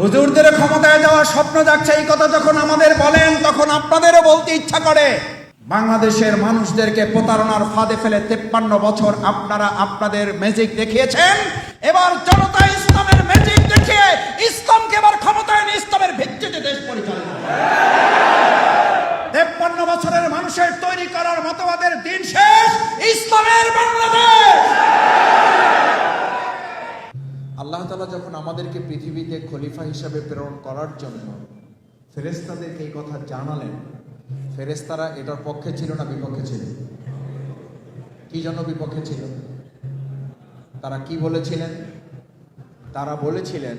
হুজুরদের ক্ষমতায় যাওয়ার স্বপ্ন যাচ্ছে এই কথা যখন আমাদের বলেন, তখন আপনাদেরও বলতে ইচ্ছা করে। বাংলাদেশের মানুষদেরকে প্রতারণার ফাঁদে ফেলে তেপ্পান্ন বছর আপনারা আপনাদের ম্যাজিক দেখিয়েছেন। এবার জনতা ইসলামের ম্যাজিক দেখিয়ে ইসলামকে এবার ক্ষমতায় নিয়ে ইসলামের ভিত্তিতে দেশ পরিচালনা তেপ্পান্ন বছরের মানুষের তৈরি করার মতবাদের দিন শেষ, ইসলামের বাংলাদেশ! আল্লাহ তালা যখন আমাদেরকে পৃথিবীতে খলিফা হিসাবে প্রেরণ করার জন্য ফেরেস্তাদেরকে এই কথা জানালেন ফেরেস্তারা এটার পক্ষে ছিল না বিপক্ষে ছিল? কি জন্য বিপক্ষে ছিল? তারা কি বলেছিলেন? তারা বলেছিলেন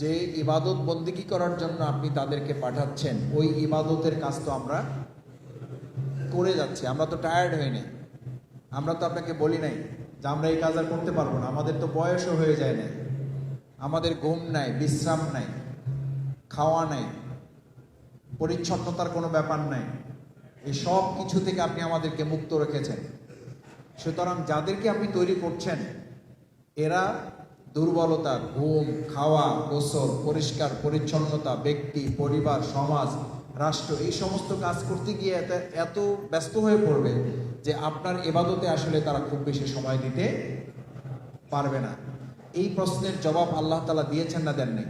যে, ইবাদত বন্দিগি করার জন্য আপনি তাদেরকে পাঠাচ্ছেন, ওই ইবাদতের কাজ তো আমরা করে যাচ্ছি, আমরা তো টায়ার্ড হইনি আমরা তো আপনাকে বলি নাই। যে আমরা এই কাজ আর করতে পারব না। আমাদের তো বয়সও হয়ে যায় না আমাদের ঘুম নাই, বিশ্রাম নাই, খাওয়া নাই, পরিচ্ছন্নতার কোনো ব্যাপার নাই। এই সব কিছু থেকে আপনি আমাদেরকে মুক্ত রেখেছেন। সুতরাং যাদেরকে আপনি তৈরি করছেন, এরা দুর্বলতা, ঘুম, খাওয়া, গোসল, পরিষ্কার, পরিচ্ছন্নতা, ব্যক্তি, পরিবার, সমাজ রাষ্ট্র এই সমস্ত কাজ করতে গিয়ে এত এত ব্যস্ত হয়ে পড়বে যে আপনার এবাদতে আসলে তারা খুব বেশি সময় দিতে পারবে না। এই প্রশ্নের জবাব আল্লাহ তালা দিয়েছেন না দেননি।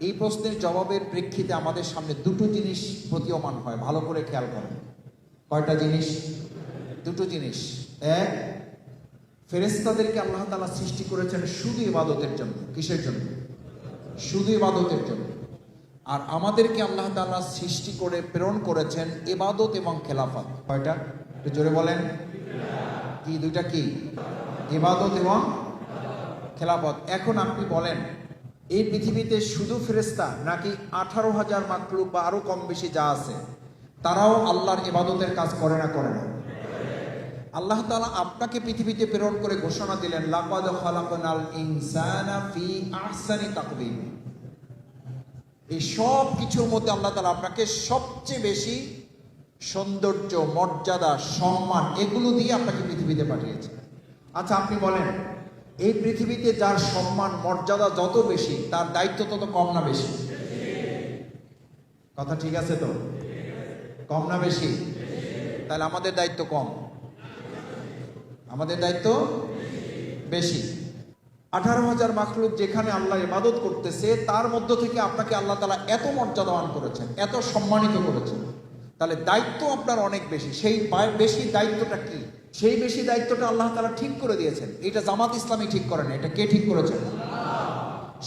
এই প্রশ্নের জবাবের প্রেক্ষিতে আমাদের সামনে দুটো জিনিস প্রতীয়মান হয়, ভালো করে খেয়াল করেন। কয়টা জিনিস? দুটো জিনিস। এক ফেরেস্তাদেরকে আল্লাহ তালা সৃষ্টি করেছেন শুধু ইবাদতের জন্য। কিসের জন্য? শুধু ইবাদতের জন্য। আর আমাদেরকে আল্লাহ তালা সৃষ্টি করে, প্রেরণ করেছেন এবাদত এবং খেলাফত। কয়টা? একটু জোরে বলেন। কি, দুইটা কি? এবাদত এবং খেলাফত। এখন আপনি বলেন, এই পৃথিবীতে শুধু ফেরেস্তা নাকি আঠারো হাজার মাকলুক বা আরও কম বেশি যা আছে, তারাও আল্লাহর এবাদতের কাজ করে না করে না? আল্লাহ তালা আপনাকে পৃথিবীতে প্রেরণ করে ঘোষণা দিলেন, লাকাদ ইনসানা ফি আহসানি তাকবীম এই সব কিছুর মধ্যে আল্লাহ তাআলা আপনাকে সবচেয়ে বেশি সৌন্দর্য, মর্যাদা, সম্মান এগুলো দিয়ে আপনাকে পৃথিবীতে পাঠিয়েছে। আচ্ছা আপনি বলেন, এই পৃথিবীতে যার সম্মান, মর্যাদা যত বেশি, তার দায়িত্ব তত কম না বেশি? কথা ঠিক আছে তো? কম না বেশি? তাহলে আমাদের দায়িত্ব কম। আমাদের দায়িত্ব বেশি। আঠারো হাজার মাখলুক যেখানে আল্লাহ ইবাদত করতেছে, তার মধ্য থেকে আপনাকে আল্লাহ তালা এত মর্যাদাবান করেছেন, এত সম্মানিত করেছেন। তাহলে দায়িত্ব আপনার অনেক বেশি। সেই বেশি দায়িত্বটা কি? সেই বেশি দায়িত্বটা আল্লাহ তালা ঠিক করে দিয়েছেন। এটা জামাত ইসলামী ঠিক করেন এটা কে ঠিক করেছেন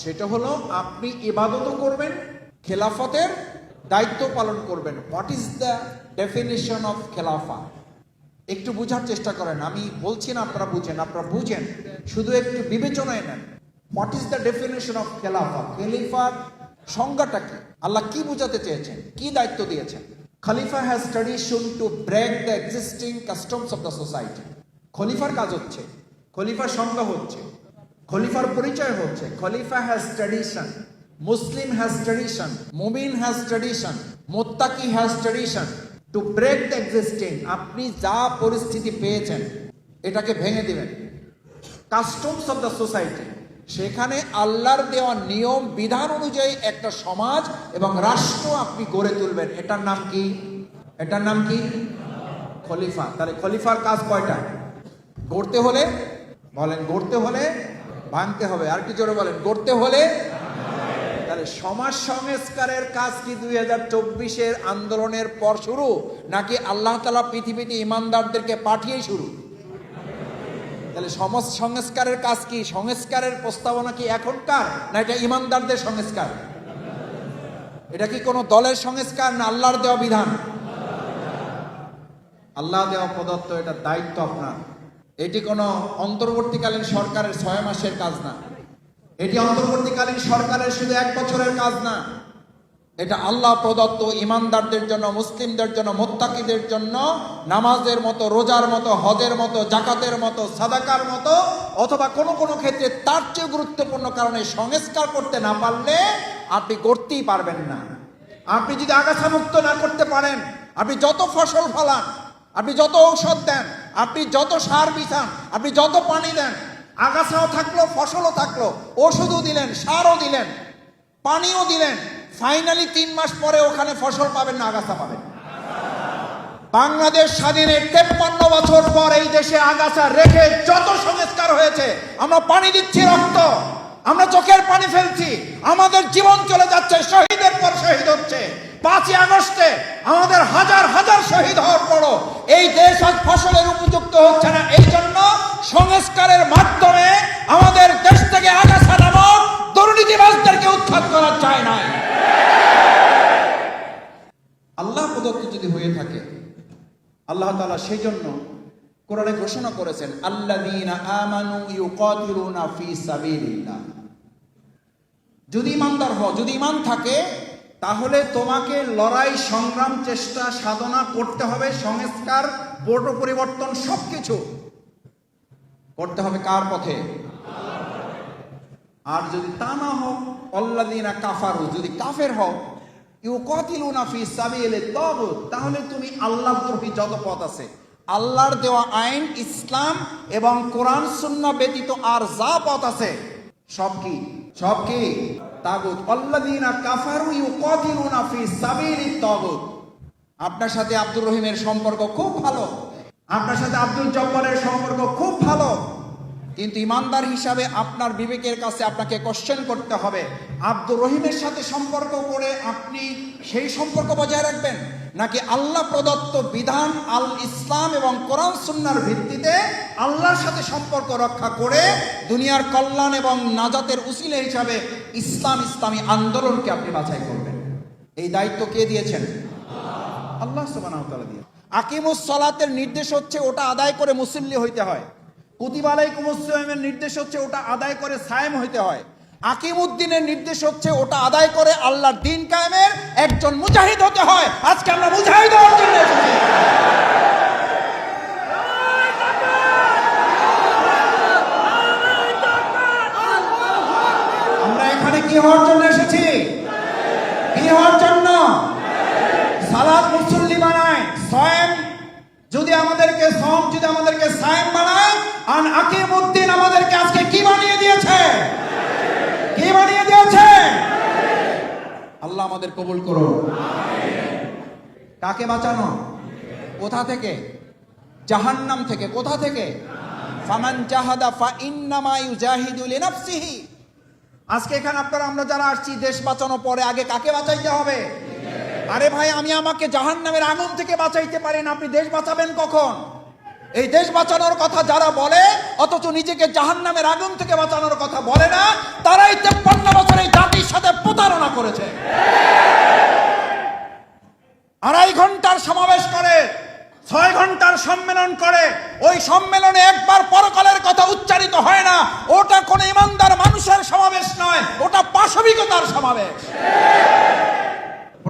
সেটা হলো আপনি ইবাদতও করবেন, খেলাফতের দায়িত্ব পালন করবেন। What is the definition of খেলাফা? একটু বোঝার চেষ্টা করেন। আমি বলছি না, আপনারা বুঝেন আপনারা বুঝেন। শুধু একটু বিবেচনায় নেন। What is the definition of খেলাফা খেলিফার সংজ্ঞাটা কি? আল্লাহ কি বোঝাতে চেয়েছেন? কি দায়িত্ব দিয়েছেন? খলিফা has tradition to break the existing customs of the society খলিফার কাজ হচ্ছে খলিফার সংজ্ঞা হচ্ছে খলিফার পরিচয় হচ্ছে। খলিফা has tradition Muslim has tradition মুমিন হ্যাজ ট্রেডিশন মোত্তাকি has tradition to break the existing আপনি যা পরিস্থিতি পেয়েছেন, এটাকে ভেঙে দিবেন। কাস্টমস অফ দ্য সোসাইটি সেখানে আল্লাহর দেওয়া নিয়ম, বিধান অনুযায়ী একটা সমাজ এবং রাষ্ট্র আপনি গড়ে তুলবেন। এটার নাম কি? এটার নাম কি? খলিফা। তাহলে খলিফার কাজ কয়টা? গড়তে হলে, বলেন গড়তে হলে, ভাঙতে হবে। আর কি জোরে বলেন, গড়তে হলে তাহলে সমাজ সংস্কারের কাজ কি দুই হাজার চব্বিশের আন্দোলনের পর শুরু? নাকি আল্লাহ তালা পৃথিবীতে ইমানদারদেরকে পাঠিয়ে শুরু? তাহলে সমাজ সংস্কারের কাজ কি? সংস্কারের প্রস্তাবনা কি এখনকার? না এটা ইমানদারদের সংস্কার? এটা কি কোনো দলের সংস্কার না আল্লাহর দেওয়া বিধান? আল্লাহ দেওয়া প্রদত্ত এটা দায়িত্ব আপনার। এটি কোনো অন্তর্বর্তীকালীন সরকারের ছয় মাসের কাজ না। এটি অন্তর্বর্তীকালীন সরকারের শুধু এক বছরের কাজ না। এটা আল্লাহ প্রদত্ত ইমানদারদের জন্য, মুসলিমদের জন্য, মোত্তাকিদের জন্য নামাজের মতো, রোজার মতো, হজের মতো জাকাতের মতো, সাদাকার মতো, অথবা কোনো কোনো ক্ষেত্রে তার চেয়ে গুরুত্বপূর্ণ কারণে সংস্কার করতে না পারলে আপনি করতেই পারবেন না। আপনি যদি আগাছা মুক্ত না করতে পারেন, আপনি যত ফসল ফলান, আপনি যত ঔষধ দেন, আপনি যত সার বিছান, আপনি যত পানি দেন আগাছাও থাকল, ফসলও থাকল। ওষুধও দিলেন, সারও দিলেন, পানিও দিলেন। ফাইনালি তিন মাস পরে ওখানে ফসল পাবেন না, আগাছা পাবেন। বাংলাদেশ স্বাধীনের তেপ্পান্ন বছর পর এই দেশে আগাছা রেখে যত সংস্কার হয়েছে, আমরা পানি দিচ্ছি রক্ত, আমরা চোখের পানি ফেলছি, আমাদের জীবন চলে যাচ্ছে, শহীদের পর শহীদ হচ্ছে। পাঁচই আগস্টে আমাদের হাজার হাজার শহীদ হওয়ার পরও এই দেশ আজ ফসলের উপযুক্ত হচ্ছে না। আল্লাহ সেই জন্য কোরআনে ঘোষণা করেছেন, আল্লাযীনা আমানু ইউকাতিলুনা ফি সাবিলিল্লাহ। যদি ইমানদার হও, যদি ইমান থাকে, তাহলে তোমাকে লড়াই, সংগ্রাম, চেষ্টা, সাধনা করতে হবে, সংস্কার, বোর্ড পরিবর্তন, সবকিছু। করতে হবে কার পথে? আর যদি তা না হোক অল্লাদিনা কাফারু, যদি কাফের হও তাহলে তুমি আল্লাহ দ্রোহী যত পথ আছে। আল্লাহর দেওয়া আইন, ইসলাম এবং কোরআন, সুন্নাহ ব্যতীত আর যা পথ আছে, সব কি? সব কি? তাগুত। অল্লাদিনা কাফারু ইউকাতিলুনা ফি সাবিলি তাগুত। আপনার সাথে আব্দুর রহিমের সম্পর্ক খুব ভালো। আপনার সাথে আব্দুল জব্বারের সম্পর্ক খুব ভালো। কিন্তু ইমানদার হিসাবে আপনার বিবেকের কাছে আপনাকে কোশ্চেন করতে হবে। আব্দুর রহিমের সাথে সম্পর্ক করে আপনি সেই সম্পর্ক বজায় রাখবেন? নাকি আল্লাহ প্রদত্ত বিধান, আল ইসলাম এবং কোরআন সুন্নার ভিত্তিতে আল্লাহর সাথে সম্পর্ক রক্ষা করে দুনিয়ার কল্যাণ এবং নাজাতের উসিলে হিসাবে ইসলাম, ইসলামী আন্দোলনকে আপনি বাছাই করবেন? এই দায়িত্ব কে দিয়েছেন? আল্লাহ ওয়া দিয়ে আকিমুস সালাতের নির্দেশ হচ্ছে ওটা আদায় করে মুসল্লি হইতে হয়। কুতিবা আলাইকুমুস নির্দেশ হচ্ছে ওটা আদায় করে সায়েম হইতে হয়। আকিমুদ্দিনের নির্দেশ হচ্ছে ওটা আদায় করে আল্লাহর দিন কায়েমের একজন মুজাহিদ হতে হয়। আজকে আমরা মুজাহিদ হওয়ার জন্য আমরা এখানে কি হওয়ার জন্য এসেছি? কি হওয়ার জন্য? সালাদ মুসল্লি বানায়, সয়েম যদি আমাদেরকে সম যদি আমাদেরকে সায়েম বানায় আমাদেরকে আজকে কি বানিয়ে দিয়েছে? কি বানিয়ে দিয়েছে? আল্লাহ আমাদের কবুল করুন। কাকে বাঁচানো? কোথা থেকে? জাহান্নাম থেকে। কোথা থেকে? ফামান জাহাদা ফা ইন্নামা ইউজাহিদু লিনাফসিহি। আজকে এখানে আপনারা, আমরা যারা আসছি, দেশ বাঁচানো পরে আগে কাকে বাঁচাইতে হবে? আরে ভাই, আমি আমাকে জাহান নামের আগুন থেকে বাঁচাইতে পারি না। আপনি দেশ বাঁচাবেন কখন? এই দেশ বাঁচানোর কথা যারা বলে, অথচ নিজেকে জাহান নামের আগুন থেকে বাঁচানোর কথা বলে না, তারাই তেপ্পান্ন বছর এই জাতির সাথে প্রতারণা করেছে। আড়াই ঘণ্টার সমাবেশ করে, ছয় ঘণ্টার সম্মেলন করে, ওই সম্মেলনে একবার পরকালের কথা উচ্চারিত হয় না, ওটা কোনো ইমানদার মানুষের সমাবেশ নয়, ওটা পাশবিকতার সমাবেশ।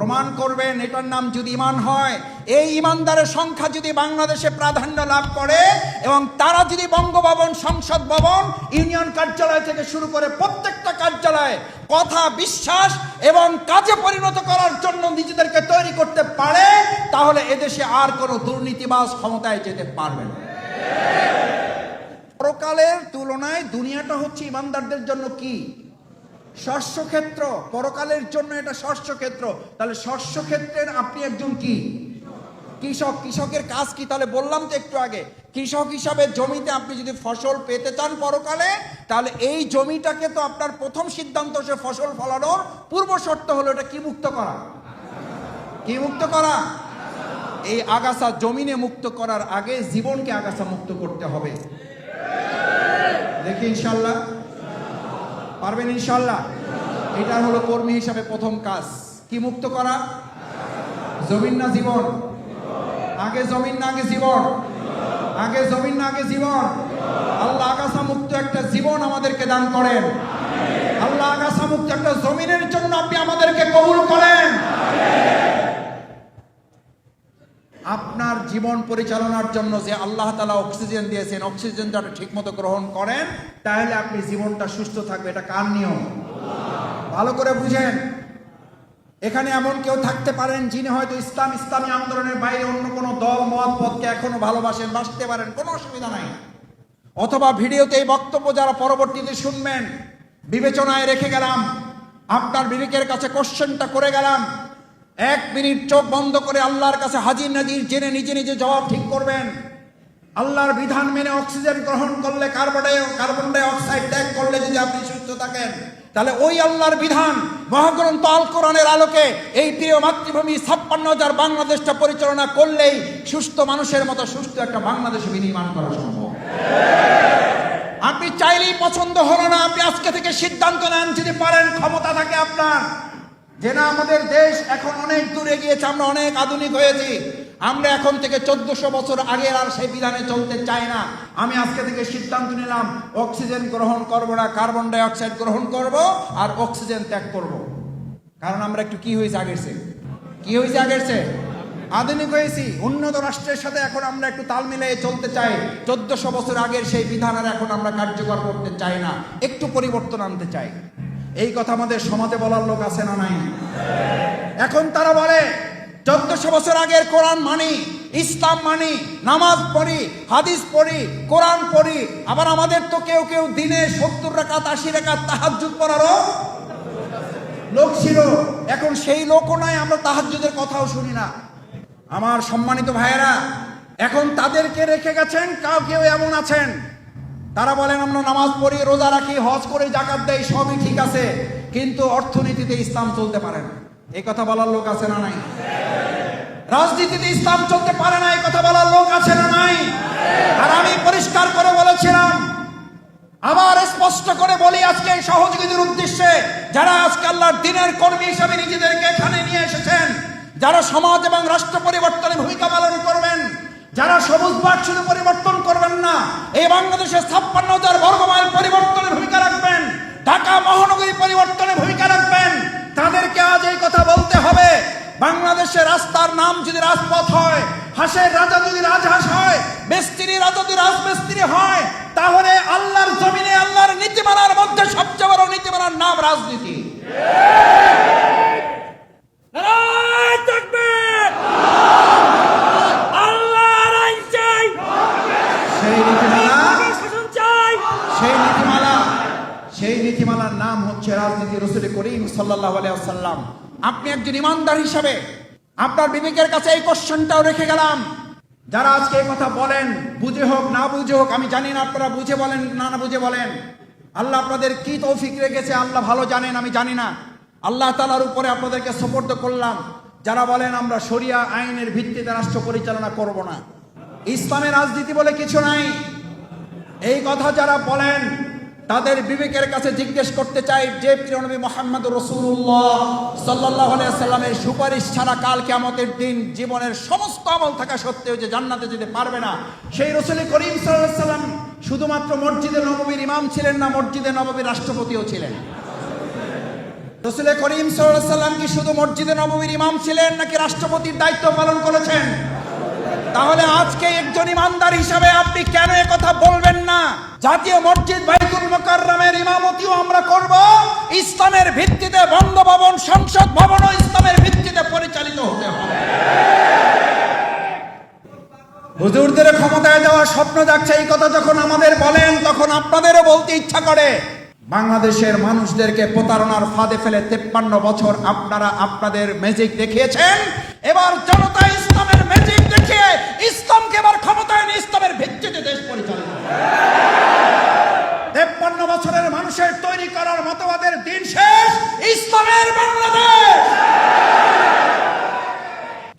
প্রমাণ করবেন এটার নাম যদি ইমান হয়। এই ইমানদারের সংখ্যা যদি বাংলাদেশে প্রাধান্য লাভ করে এবং তারা যদি বঙ্গভবন, সংসদ ভবন, ইউনিয়ন কার্যালয় থেকে শুরু করে প্রত্যেকটা কার্যালয়ে কথা, বিশ্বাস এবং কাজে পরিণত করার জন্য নিজেদেরকে তৈরি করতে পারে, তাহলে এদেশে আর কোনো দুর্নীতিবাজ ক্ষমতায় যেতে পারবে না। পরকালের তুলনায় দুনিয়াটা হচ্ছে ইমানদারদের জন্য কি? শস্য ক্ষেত্র পরকালের জন্য এটা শস্য ক্ষেত্র তাহলে শস্য ক্ষেত্রের আপনি একজন কি? কৃষক। কৃষকের কাজ কি? তাহলে বললাম তো একটু আগে, কৃষক হিসাবে জমিতে আপনি যদি ফসল পেতে চান পরকালে, তাহলে এই জমিটাকে তো আপনার প্রথম সিদ্ধান্ত সে ফসল ফলানোর। পূর্ব শর্ত হলো এটা কি মুক্ত করা? কি মুক্ত করা? এই আগাছা জমিনে মুক্ত করার আগে জীবনকে আগাছা মুক্ত করতে হবে। দেখি ইনশাল্লাহ পারবেন ইনশাল্লাহ এটা হলো কর্মী হিসাবে প্রথম কাজ। কি মুক্ত করা? জমিন না জীবন? আগে জমিন না আগে জীবন? আগে জমিন না আগে জীবন? আল্লাহ আগাছা মুক্ত একটা জীবন আমাদেরকে দান করেন। আল্লাহ আগাছা মুক্ত একটা জমিনের জন্য আপনি আমাদেরকে কবুল করেন আপনার জীবন পরিচালনার জন্য যে আল্লাহ তালা অক্সিজেন দিয়েছেন অক্সিজেন যাতে ঠিক মতো গ্রহণ করেন, তাহলে আপনি জীবনটা সুস্থ থাকবে। এটা কার নিয়ম? ভালো করে বুঝেন। এখানে এমন কেউ থাকতে পারেন যিনি হয়তো ইসলাম, ইসলামী আন্দোলনের বাইরে অন্য কোনো দল, মত, পথকে এখনও ভালোবাসেন বাসতে পারেন, কোনো অসুবিধা নাই। অথবা ভিডিওতে এই বক্তব্য যারা পরবর্তীতে শুনবেন, বিবেচনায় রেখে গেলাম, আপনার বিবেকের কাছে কোশ্চেনটা করে গেলাম এক মিনিট চোখ বন্ধ করে আল্লাহর কাছে হাজির নাজির জেনে নিজে নিজে জবাব ঠিক করবেন। আল্লাহর বিধান মেনে অক্সিজেন গ্রহণ করলে carbon di carbon dioxide ত্যাগ করলে যদি আপনি সুস্থ থাকেন, তাহলে ওই আল্লাহর বিধান। মহাগ্রন্থ আল কোরআনের আলোকে এই প্রিয় মাতৃভূমি ছাপ্পান্ন হাজার বাংলাদেশটা পরিচালনা করলেই সুস্থ মানুষের মতো সুস্থ একটা বাংলাদেশ বিনির্মাণ করা সম্ভব। আপনি চাইলেই পছন্দ হলো না, আপনি আজকে থেকে সিদ্ধান্ত নেন, যদি পারেন ক্ষমতা থাকে আপনার। যে না, আমাদের দেশ এখন অনেক দূরে গিয়েছে আমরা অনেক আধুনিক হয়েছি। আমরা এখন থেকে চোদ্দশো বছর আগের আর সেই বিধানে চলতে চাই না। আমি আজকে থেকে সিদ্ধান্ত নিলাম, অক্সিজেন গ্রহণ করব না, কার্বন ডাই অক্সাইড গ্রহণ করব আর অক্সিজেন ত্যাগ করব। কারণ আমরা একটু কি হয়েছে আগের চেয়ে? কি হয়েছে আগের চেয়ে? আধুনিক হয়েছি, উন্নত রাষ্ট্রের সাথে এখন আমরা একটু তাল মিলিয়ে চলতে চাই। চোদ্দশো বছর আগের সেই বিধান আর এখন আমরা কার্যকর করতে চাই না। একটু পরিবর্তন আনতে চাই। এই কথা আমাদের সমাজে বলার লোক আছে না নাই? এখন তারা বলে, চোদ্দশো বছর আগের কোরআন মানি, ইসলাম মানি, নামাজ পড়ি, হাদিস পড়ি, কোরআন পড়ি, আবার আমাদের তো কেউ কেউ দিনে সত্তর রাকাত, আশি রাকাত তাহাজ্জুদ পড়ারও লোক ছিল। এখন সেই লোকও নাই, আমরা তাহাজ্জুদের কথাও শুনি না। আমার সম্মানিত ভাইয়েরা, এখন তাদেরকে রেখে গেছেন কাউ কেউ এমন আছেন। তারা বলেন, আমরা নামাজ পড়ি, রোজা রাখি, হজ করে, জাকাত দেই, সবই ঠিক আছে, কিন্তু অর্থনীতিতে ইসলাম চলতে পারে না। এই কথা বলার লোক আছে না নাই? রাজনীতিতে ইসলাম চলতে পারে না, এই কথা বলার লোক আছে না নাই? আর আমি পরিষ্কার করে বলেছিলাম, আবার স্পষ্ট করে বলি আজকে সহযোগীদের উদ্দেশ্যে, যারা আজকে আল্লাহর দিনের কর্মী হিসেবে নিজেদেরকে এখানে নিয়ে এসেছেন, যারা সমাজ এবং রাষ্ট্র পরিবর্তনে ভূমিকা পালন করবেন যারা সবুজ বাগ শুধু পরিবর্তন করবেন না, এই বাংলাদেশের ছাপ্পান্ন হাজার বর্গ মাইল পরিবর্তনের ভূমিকা রাখবেন। ঢাকা মহানগরী পরিবর্তনের ভূমিকা রাখবেন। তাদেরকে আজ এই কথা বলতে হবে, বাংলাদেশের রাস্তার নাম যদি রাজপথ হয়, হাসের রাজা যদি রাজহাঁস হয়, মিস্ত্রি, রাজা যদি রাজমিস্ত্রি হয়, তাহলে আল্লাহর জমিনে, আল্লাহর নীতিমালার মধ্যে সবচেয়ে বড় নীতিমালার নাম রাজনীতি। তাকবীর! আল্লাহর আইন চাই সেই নীতিমালা ইসলামের শাসন চাই সেই নীতিমালা সেই নীতিমালার নাম হচ্ছে রাজনীতি রসুল করিম সাল্লাহ সাল্লাম আপনি একজন ইমানদার হিসাবে আপনার বিবেকের কাছে এই কোশ্চেনটাও রেখে গেলাম। যারা আজকে এই কথা বলেন, বুঝে হোক, না বুঝে হোক, আমি জানি না আপনারা বুঝে বলেন, না না বুঝে বলেন। আল্লাহ আপনাদের কি তৌফিক রেখেছে, আল্লাহ ভালো জানেন, আমি জানি না। আল্লাহ তালার উপরে আপনাদেরকে সপর্দ করলাম। যারা বলেন, আমরা শরিয়া আইনের ভিত্তিতে রাষ্ট্র পরিচালনা করব না। ইসলামের রাজনীতি বলে কিছু নাই। এই কথা যারা বলেন তাদের বিবেকের কাছে জিজ্ঞেস করতে চাই, যে প্রিয়নবী মোহাম্মদ রসুল্লাহ সাল্লাহ সাল্লামের সুপারিশ ছাড়া কাল কেমতের দিন জীবনের সমস্ত আমল থাকা সত্ত্বেও যে জান্নাতে যেতে পারবে না, সেই রসুল করিম সাল্লাহ সাল্লাম শুধুমাত্র মসজিদে নববীর ইমাম ছিলেন না, মসজিদে নববীর রাষ্ট্রপতিও ছিলেন। রসুল করিম সাল্লাহ সাল্লাম কি শুধু মসজিদে নববীর ইমাম ছিলেন নাকি রাষ্ট্রপতির দায়িত্ব পালন করেছেন? তাহলে আজকে একজন ইমানদার হিসাবে আপনি কেন কথা বলবেন না? জাতীয় মসজিদ বাইতুল মোকাররমের ইমামতিও আমরা করব। ইসলামের ভিত্তিতে বঙ্গভবন, সংসদ ভবনও ইসলামের ভিত্তিতে পরিচালিত হতে হবে। হুজুরদের ক্ষমতায় যাওয়ার স্বপ্ন যাচ্ছে এই কথা যখন আমাদের বলেন, তখন আপনাদেরও বলতে ইচ্ছা করে। বাংলাদেশের মানুষদেরকে প্রতারণার ফাঁদে ফেলে তেপ্পান্ন বছর আপনারা আপনাদের ম্যাজিক দেখিয়েছেন। এবার জনতা ইসলামের ম্যাজিক ইসলামকে এবার ইসলামের ভিত্তিতে দেশ পরিচালিত করবে। তেপ্পান্ন বছরের মানুষের তৈরি করার মতবাদের দিন শেষ ইসলামের বাংলাদেশ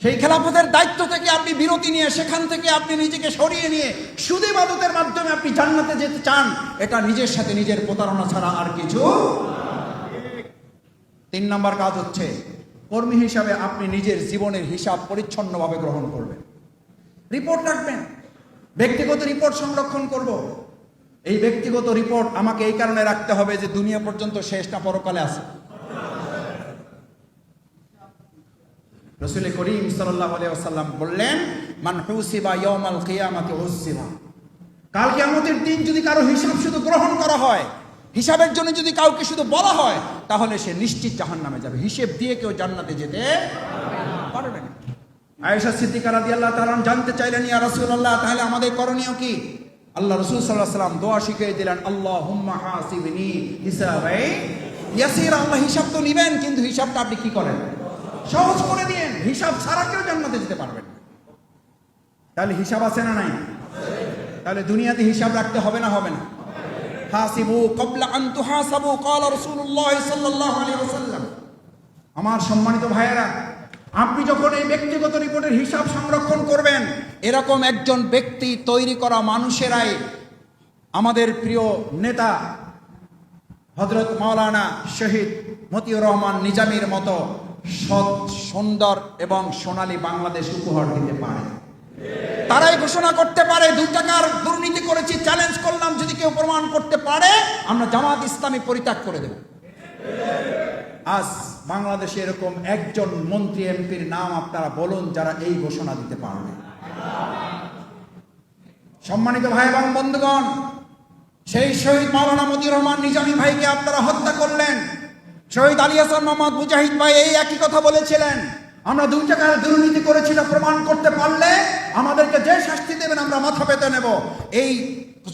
সেই খেলাফতের দায়িত্ব থেকে আপনি বিরতি নিয়ে, সেখান থেকে আপনি নিজেকে সরিয়ে নিয়ে মাধ্যমে আপনি জান্নাতে যেতে চান, এটা নিজের সাথে নিজের প্রতারণা ছাড়া আর কিছু তিন নম্বর কাজ হচ্ছে, কর্মী হিসাবে আপনি নিজের জীবনের হিসাব পরিচ্ছন্নভাবে গ্রহণ করবেন রিপোর্ট রাখবেন। ব্যক্তিগত রিপোর্ট সংরক্ষণ করব। এই ব্যক্তিগত রিপোর্ট আমাকে এই কারণে রাখতে হবে যে দুনিয়া পর্যন্ত শেষ না পরকালে আছে। রসুল করিম সাল্লাহ আসাল্লাম বললেন, মান হুসিবা ইয়মাল হুসিবা। দিন যদি কারও হিসাব শুধু গ্রহণ করা হয়, হিসাবের জন্য যদি কাউকে শুধু বলা হয়, তাহলে সে নিশ্চিত জাহান নামে যাবে। হিসেব দিয়ে কেউ জান্নাতে যেতে পারবে না। আয়েশা সিদ্দিকা রাদি আল্লাহ তাআলা জানতে চাইলেন, ইয়া রাসূলুল্লাহ, তাহলে আমাদের করণীয় কি? আল্লাহ রসুল সাল্লাহ সাল্লাম দোয়া শিখিয়ে দিলেন আল্লাহ হুম্মা হাসিবনি হিসাবে। ইয়াসির আল্লাহ হিসাব তো নিবেন, কিন্তু হিসাবটা আপনি কি করেন? সহজ করে দিয়েন, হিসাব ছাড়া কেউ জান্নাতে যেতে পারবেন তাহলে হিসাব আছে না নাই? তাহলে দুনিয়াতে হিসাব রাখতে হবে না হবে না? হাসিবু কবলা আনতু হাসাবু ক্বালা রাসূলুল্লাহ সাল্লাল্লাহু আলাইহি ওয়াসাল্লাম। আমার সম্মানিত ভাইয়েরা আপনি যখন এই ব্যক্তিগত রিপোর্টের হিসাব সংরক্ষণ করবেন, এরকম একজন ব্যক্তি তৈরি করা মানুষেরাই আমাদের প্রিয় নেতা হজরত মাওলানা শহীদ মতিউর রহমান নিজামীর মতো সৎ, সুন্দর এবং সোনালী বাংলাদেশ উপহার দিতে পারে। তারাই ঘোষণা করতে পারে, দুই টাকার দুর্নীতি করেছি চ্যালেঞ্জ করলাম, যদি কেউ প্রমাণ করতে পারে, আমরা জামাত ইসলামী পরিত্যাগ করে দেব। আজ বাংলাদেশে এরকম একজন মন্ত্রী এমপির নাম আপনারা বলুন যারা এই ঘোষণা দিতে পারবে। সম্মানিত ভাই এবং বন্ধুগণ, সেই শহীদ মাওলানা মতিউর রহমান নিজামী ভাইকে আপনারা হত্যা করলেন। শহীদ আলী হাসান মোহাম্মদ মুজাহিদ ভাই এই একই কথা বলেছিলেন। আমরা দুই টাকার দুর্নীতি করেছি প্রমাণ করতে পারলে আমাদেরকে যে শাস্তি দেবেন আমরা মাথা পেতে নেব। এই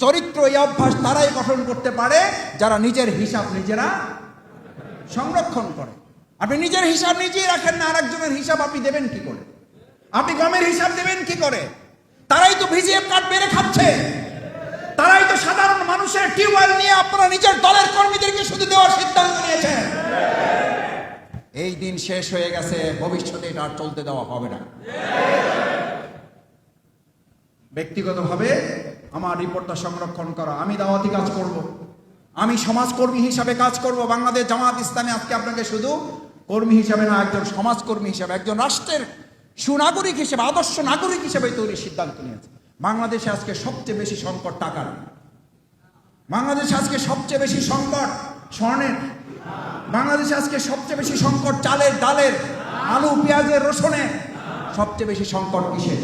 চরিত্র, এই অভ্যাস তারাই গঠন করতে পারে, যারা নিজের হিসাব নিজেরা সংরক্ষণ করে। আপনি নিজের হিসাব নিজেই রাখেন না, আরেকজনের হিসাব আপনি দেবেন কি করে? আপনি গমের হিসাব দেবেন কি করে? তারাই তো ভিজিএফ কার্ড বেড়ে খাচ্ছে। তারাই তো সাধারণ মানুষের টিউবওয়েল নিয়ে আপনারা নিজের দলের কর্মীদেরকে শুধু দেওয়ার সিদ্ধান্ত নিয়েছেন। এই দিন শেষ হয়ে গেছে, ভবিষ্যতে এটা আর চলতে দেওয়া হবে না। ব্যক্তিগতভাবে আমার রিপোর্টটা সংরক্ষণ করা। আমি দাওয়াতি কাজ করব। আমি সমাজকর্মী হিসাবে কাজ করব, বাংলাদেশ জামাত ইসলামে আজকে আপনাকে শুধু কর্মী হিসাবে না, একজন সমাজকর্মী হিসাবে, একজন রাষ্ট্রের সুনাগরিক হিসেবে, আদর্শ নাগরিক হিসেবে তৈরির সিদ্ধান্ত নিয়েছে। বাংলাদেশে আজকে সবচেয়ে বেশি সংকট টাকার। বাংলাদেশে আজকে সবচেয়ে বেশি সংকট স্বর্ণের। বাংলাদেশে আজকে সবচেয়ে বেশি সংকট চালের, ডালের, আলু, পেঁয়াজের, রসুনের। সবচেয়ে বেশি সংকট কিসের?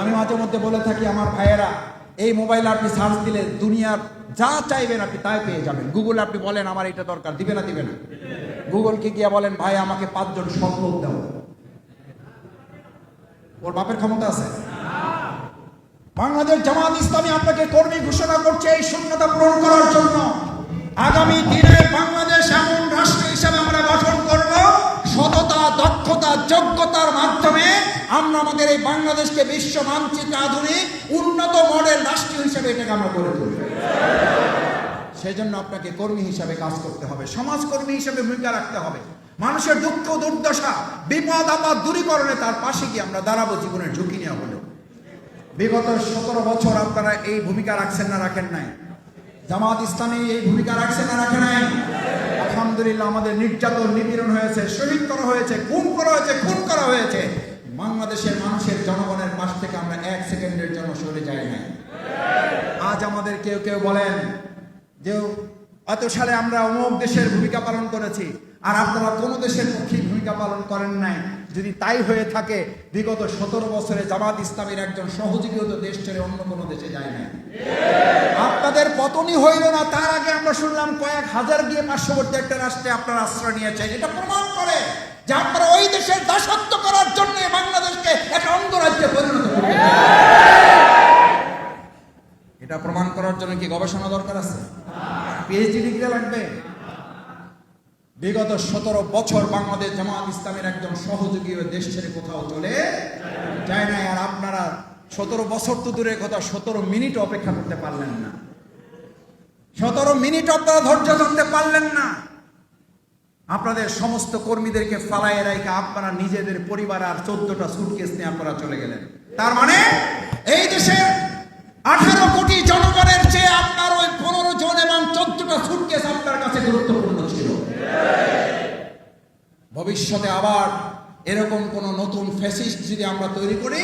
আমি মাঝে মধ্যে বলে থাকি আমার ভাইয়েরা, এই মোবাইল আপনি সার্চ দিলে দুনিয়ার যা চাইবেন আপনি তাই পেয়ে যাবেন। গুগল আপনি বলেন, আমার এটা দরকার। দিবে না দিবে না। গুগলকে গিয়ে বলেন, ভাই, আমাকে পাঁচজন সম্পদ দাও। ওর বাপের ক্ষমতা আছে? বাংলাদেশ জামাত ইসলামী আপনাকে কর্মী ঘোষণা করছে এই শূন্যতা পূরণ করার জন্য। আগামী দিনে বাংলাদেশ এমন রাষ্ট্র হিসাবে আমরা গঠন করব। সততা, দক্ষতা, যোগ্যতার মাধ্যমে আমরা আমাদের এই বাংলাদেশকে বিশ্ব মানচিত্রে আধুনিক, উন্নত মডেল রাষ্ট্র হিসাবে এটাকে আমরা গড়ে তুলব সেই জন্য আপনাকে কর্মী হিসাবে কাজ করতে হবে, সমাজকর্মী হিসাবে ভূমিকা রাখতে হবে। মানুষের দুঃখ, দুর্দশা, বিপদ, আপদ দূরীকরণে তার পাশে গিয়ে আমরা দাঁড়াবো জীবনের ঝুঁকি নেওয়া হলেও বিগত সতেরো বছর আপনারা এই ভূমিকা রাখছেন না, রাখেন নাই। জামাত ইসলামী এই ভূমিকা রাখছেন না রাখেন নাই। আলহামদুলিল্লাহ আমাদের নির্যাতন নিপীড়ন হয়েছে, শহীদ করা হয়েছে, খুন করা হয়েছে, খুন করা হয়েছে। বাংলাদেশের মানুষের জনগণের পাশ থেকে আমরা এক সেকেন্ডের জন্য সরে যাই নাই। আজ আমাদের কেউ কেউ বলেন যে অত সালে আমরা অমুক দেশের ভূমিকা পালন করেছি, আর আপনারা কোনো দেশের পক্ষে ভূমিকা পালন করেন নাই। যদি তাই হয়ে থাকে, বিগত সতেরো বছরে জামাত ইসলামের একজন সহযোগীও তো দেশ ছেড়ে অন্য কোনো দেশে যায় নাই। আপনাদের পতনই হইল না, তার আগে আমরা শুনলাম কয়েক হাজার গিয়ে পার্শ্ববর্তী একটা রাষ্ট্রে আপনারা আশ্রয় নিয়েছেন। এটা প্রমাণ করে। যে আপনারা ওই দেশের দাসত্ব করার জন্য বাংলাদেশকে একটা অঙ্গরাজ্যে পরিণত এটা প্রমাণ করার জন্য কি গবেষণা দরকার আছে? পিএইচডি ডিগ্রি লাগবে? বিগত সতেরো বছর বাংলাদেশ জামাত ইসলামের একজন সহযোগী হয়ে দেশ ছেড়ে কোথাও চলে যায় না আর আপনারা সতেরো বছর তো দূরের কথা, সতেরো মিনিট অপেক্ষা করতে পারলেন না। সতেরো মিনিট আপনারা ধৈর্য ধরতে পারলেন না। আপনাদের সমস্ত কর্মীদেরকে ফালাইয়ে রেখে আপনারা নিজেদের পরিবার আর চোদ্দটা সুটকেস নিয়ে আপনারা চলে গেলেন। তার মানে এই দেশে আঠারো কোটি জনগণের চেয়ে আপনার ওই পনেরো জন এবং চোদ্দটা সুটকেস আপনার কাছে গুরুত্বপূর্ণ ছিল। ভবিষ্যতে আবার এরকম কোন নতুন ফ্যাসিস্ট যদি আমরা তৈরি করি,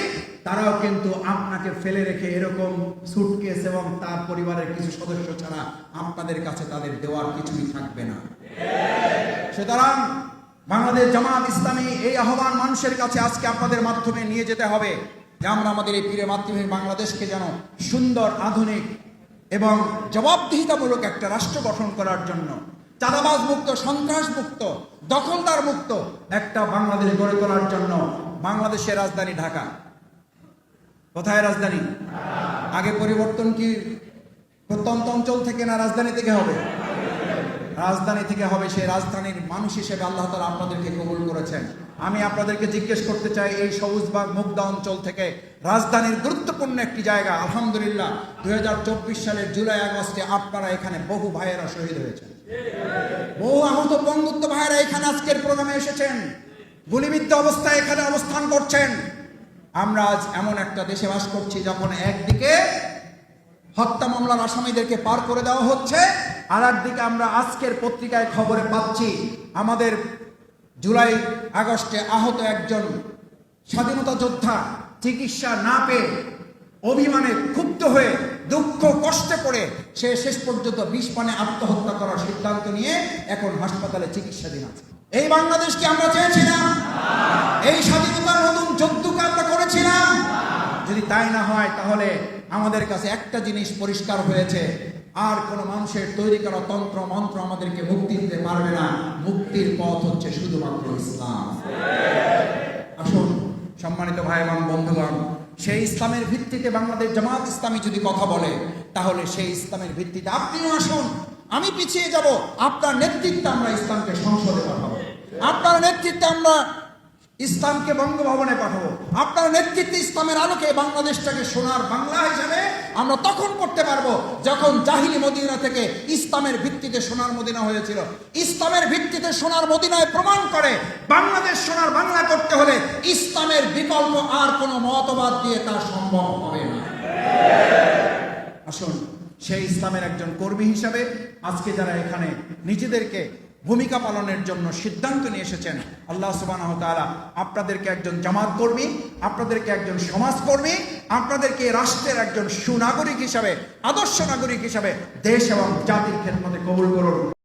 তারাও কিন্তু আপনাকে ফেলে রেখে এরকম সুটকেস এবং তার পরিবারের কিছু সদস্য ছাড়া আপনাদের কাছে তাদের দেওয়ার কিছুই থাকবে না। সুতরাং বাংলাদেশ জামাত ইসলামী এই আহ্বান মানুষের কাছে আজকে আপনাদের মাধ্যমে নিয়ে যেতে হবে যে আমরা আমাদের এই পীরে মাতৃভূমি বাংলাদেশকে যেন সুন্দর, আধুনিক এবং জবাবদিহিতামূলক একটা রাষ্ট্র গঠন করার জন্য, চাঁদাবাজ মুক্ত, সন্ত্রাস মুক্ত, দখলদার মুক্ত একটা বাংলাদেশ গড়ে তোলার জন্য বাংলাদেশের রাজধানী ঢাকা। কোথায় রাজধানী? আগে পরিবর্তন কি প্রত্যন্ত অঞ্চল থেকে না রাজধানী থেকে হবে? রাজধানী থেকে হবে সেই রাজধানীর মানুষ হিসেবে আল্লাহ তালা আপনাদেরকে কবুল করেছেন। আমি আপনাদেরকে জিজ্ঞেস করতে চাই, এই সবুজবাগ মুগদা অঞ্চল থেকে রাজধানীর গুরুত্বপূর্ণ একটি জায়গা, আলহামদুলিল্লাহ দুই হাজার চব্বিশ সালের জুলাই আগস্টে আপনারা এখানে বহু ভাইয়েরা শহীদ হয়েছেন। বহু আহত বন্ধুত্ব ভাইয়েরা এখানে আজকের প্রোগ্রামে এসেছেন। গুলিবিদ্ধ অবস্থায় এখানে অবস্থান করছেন। আমরা আজ এমন একটা দেশে বাস করছি যখন একদিকে হত্যা মামলার আসামিদেরকে পার করে দেওয়া হচ্ছে। আর একদিকে আমরা আজকের পত্রিকায় খবরে পাচ্ছি, আমাদের জুলাই আগস্টে আহত একজন স্বাধীনতা যোদ্ধা চিকিৎসা না পেয়ে অভিমানে ক্ষুব্ধ হয়ে দুঃখ কষ্টে পড়ে সে শেষ পর্যন্ত বিষ পানে আত্মহত্যা করার সিদ্ধান্ত নিয়ে এখন হাসপাতালে চিকিৎসাধীন আছে। এই বাংলাদেশকে আমরা চেয়েছিলাম। এই স্বাধীনতার নতুন করেছিলাম যদি তাই না হয়, তাহলে আমাদের কাছে একটা জিনিস পরিষ্কার হয়েছে। আর কোনো মানুষের তৈরি করা তন্ত্র, মন্ত্র আমাদেরকে মুক্তি দিতে পারবে না। মুক্তির পথ হচ্ছে শুধুমাত্র ইসলাম। আসুন, সম্মানিত ভাই এবং বন্ধুগণ, সেই ইসলামের ভিত্তিতে বাংলাদেশ জামাত ইসলামী যদি কথা বলে, তাহলে সেই ইসলামের ভিত্তিতে আপনিও আসুন। আমি পিছিয়ে যাব। আপনার নেতৃত্বে আমরা ইসলামকে সংসদে পাঠাবো। আপনার নেতৃত্বে আমরা ইসলামকে বঙ্গভবনে পাঠাবো। আপনার নেতৃত্বে ইসলামের আলোকে বাংলাদেশটাকে সোনার বাংলা হিসেবে আমরা তখন করতে পারব যখন জাহিলি মদিনা থেকে ইসলামের ভিত্তিতে সোনার মদিনা হয়েছিল। ইসলামের ভিত্তিতে সোনার মদিনায় প্রমাণ করে বাংলাদেশ সোনার বাংলা করতে হলে ইসলামের বিকল্প আর কোনো মতবাদ দিয়ে তা সম্ভব হবে না। আসুন, সেই ইসলামের একজন কর্মী হিসাবে আজকে যারা এখানে নিজেদেরকে ভূমিকা পালনের জন্য সিদ্ধান্ত নিয়ে এসেছেন। আল্লাহ সুবাহ আপনাদেরকে একজন জামাত কর্মী, আপনাদেরকে একজন সমাজকর্মী, আপনাদেরকে রাষ্ট্রের একজন সুনাগরিক হিসাবে, আদর্শ নাগরিক হিসাবে দেশ এবং জাতির ক্ষেত্রে কবুল করুন।